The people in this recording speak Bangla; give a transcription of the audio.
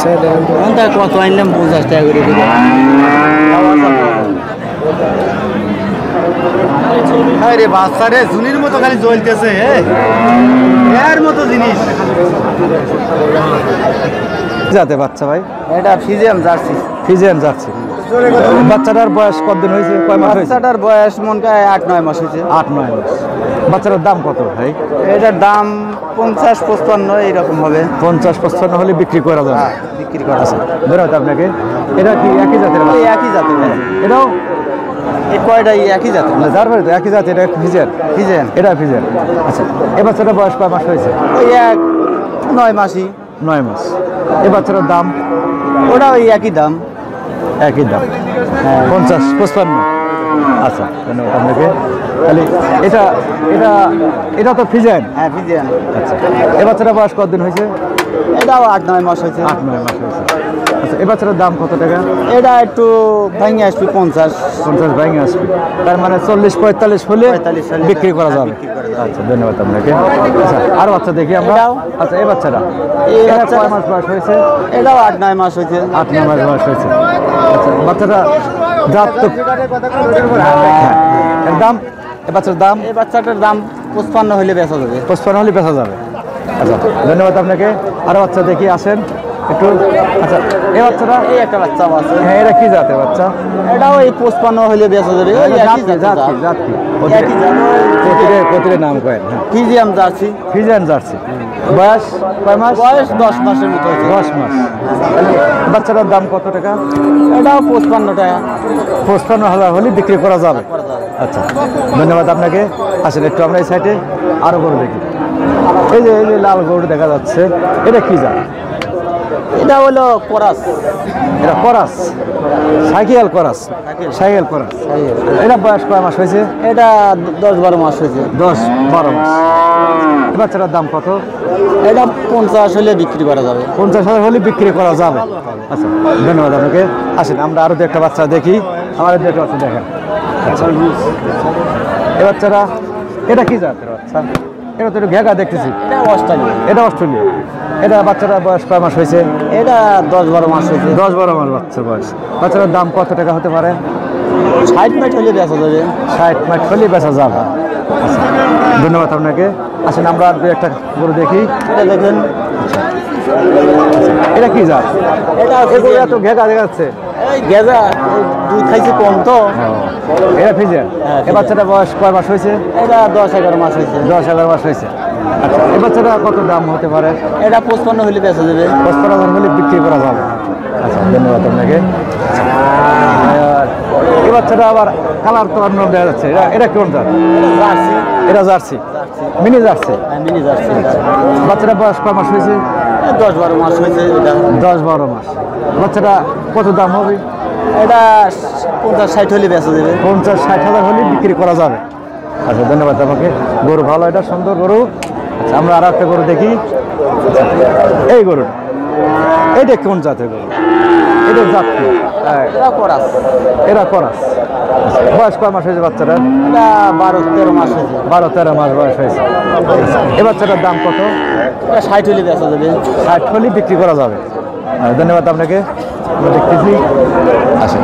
কত আনলাম পঞ্চাশ টাকা করে দিবে আরে বাচ্চা রে জুনির মতো খালি জ্বলতেছে এর মতো জিনিস। যাতে বাচ্চা ভাই? এটা ফিজিয়াম জার্সি। ফিজিয়ান যাচ্ছে। বাচ্চাটার বয়স কতদিন হয়েছে? কয় মাস বাচ্চাটার বয়স মন কায় আট নয় মাস হয়েছে। আট নয় মাস। বাচ্চাটার দাম কত ভাই? এটার দাম পঞ্চাশ পঁচপান্ন এইরকম হবে। পঞ্চাশ পঁচপান্ন হলে বিক্রি করা যাবে। হ্যাঁ, বিক্রি করা আছে ধন্যবাদ আপনাকে। এটা কি একই জাতের একই জাতের এটাও? এই কয়টা এই একই জাতের? না, যার বাড়িতে একই জাত এটা ফিজিয়ান? এটা ফিজিয়ান। আচ্ছা এ বয়স কয় মাস হয়েছে? ওই এক নয় মাসই। নয় মাস। এ বাচ্চাটার দাম? ওটা ওই একই দাম। একই দাম। পঞ্চাশ পঁচপান্ন। আচ্ছা ধন্যবাদ আপনাকে। তাহলে এটা এটা এটা তো ফিজেন? হ্যাঁ ফিজেন। আচ্ছা। এ বাচ্চাটা বয়স কতদিন হয়েছে? এটাও আট নয় মাস হয়েছে। আট নয় মাস হয়েছে। আচ্ছা এ বাচ্চাটার দাম কত টাকা? এটা একটু ভেঙে আসবে পঞ্চাশ। পঞ্চাশ ভেঙে আসবে। তার মানে চল্লিশ পঁয়তাল্লিশ হলে বিক্রি করা যাবে। আচ্ছা ধন্যবাদ আপনাকে। আচ্ছা আর বাচ্চা দেখি আমরা। আচ্ছা এই বাচ্চাটা? এটা কয় মাস বয়স হয়েছে? এটাও আট নয় মাস হয়েছে। আট নয় মাস বয়স হয়েছে। আচ্ছা বাচ্চাটা জাত তো হ্যাঁ দাম? এ বাচ্চার দাম? এই বাচ্চাটার দাম পঁচপান্ন হলে বেচা যাবে। পঁচপান্ন হলে বেচা যাবে। আচ্ছা ধন্যবাদ আপনাকে। আরও বাচ্চা দেখি আসেন। একটু আচ্ছা এই বাচ্চাটা এই একটা বাচ্চা আছে। হ্যাঁ এটা কি জাতের বাচ্চা? এটাও এই হলে বেচা যাবে জাত জাত জাত। নাম কয়েন হ্যাঁ। Friesian Jersey. Friesian Jersey. বয়স কয় মাস? বয়স দশ মাসের মতো দশ মাস। বাচ্চাটার দাম কত টাকা? এটাও পঁচপান্ন টাকা। পঁচপান্ন হাজার হলে বিক্রি করা যাবে। আচ্ছা ধন্যবাদ আপনাকে। আসেন একটু আমরা এই সাইডে আরও গরু দেখি। এই যে এই যে লাল গরু দেখা যাচ্ছে এটা কি জাত? এটা হলো করাস। এটা করাস। সাইকেল করাস। সাইকেল। করাস। এটা বয়স কয় মাস হয়েছে? এটা দশ বারো মাস হয়েছে। দশ বারো মাস। বাচ্চাটার দাম কত? এটা পঞ্চাশ হলে বিক্রি করা যাবে। পঞ্চাশ হাজার হলে বিক্রি করা যাবে। আচ্ছা ধন্যবাদ আপনাকে। আসেন আমরা আরও দু একটা বাচ্চা দেখি। আমার দু একটা বাচ্চা দেখেন। আচ্ছা এই বাচ্চারা এটা কি জাতের বাচ্চা? এটা তো একটু ঘেগা দেখতেছি। এটা অস্ট্রেলিয়া। এটা অস্ট্রেলিয়া। এটা বাচ্চারা বয়স কয় মাস হয়েছে? এটা দশ বারো মাস হয়েছে। দশ বারো মাস বাচ্চার বয়স। বাচ্চাটার দাম কত টাকা হতে পারে? ষাট মিনিট হলে বেচা যাবে। ষাট মাঠ হলে বেচা যাবে। আচ্ছা ধন্যবাদ আপনাকে। আসেন আমরা আর দু একটা গরু দেখি। এটা দেখেন। এটা কি জাত? এটা এত ঘেগা দেখা যাচ্ছে এই গেজা দুধ খাইছে কম তো। এটা ফিজিয়ান হ্যাঁ, এ বাচ্চাটা বয়স কয় মাস হয়েছে? এটা দশ এগারো মাস হয়েছে। দশ হাজার মাস হয়েছে। আচ্ছা এ বাচ্চাটা কত দাম হতে পারে? এটা পঁচপান্ন হলে বেচা যাবে। পঁচপান্ন হাজার হলে বিক্রি করা যাবে। আচ্ছা ধন্যবাদ আপনাকে। এই বাচ্চাটা আবার কালার তো অন্য দেখা যাচ্ছে। এটা এটা কোন জাত? জার্সি। এটা জার্সি। Mini jersey? হ্যাঁ, মিনি জার্সি। বাচ্চাটা বয়স কয় মাস হয়েছে? দশ বারো মাস হয়েছে এটা। দশ বারো মাস। বাচ্চাটা কত দাম হবে? এটা পঞ্চাশ ষাট হলে বেচা যাবে। পঞ্চাশ ষাট হাজার হলে বিক্রি করা যাবে। আচ্ছা ধন্যবাদ আমাকে গরু ভালো এটা সুন্দর গরু। আচ্ছা আমরা আর একটা গরু দেখি। এই গরুটা। এইটা কোন জাতের গরু? এটা জাত এটা করাস। এরা করাস। বয়স কয় মাস হয়েছে বাচ্চাটার? বারো তেরো মাস হয়েছে। বারো তেরো মাস বয়স হয়েছে। এ বাচ্চাটার দাম কত? ষাট হলি বেচা যাবে। ষাট হলি বিক্রি করা যাবে। ধন্যবাদ আপনাকে। দেখতেছি। আচ্ছা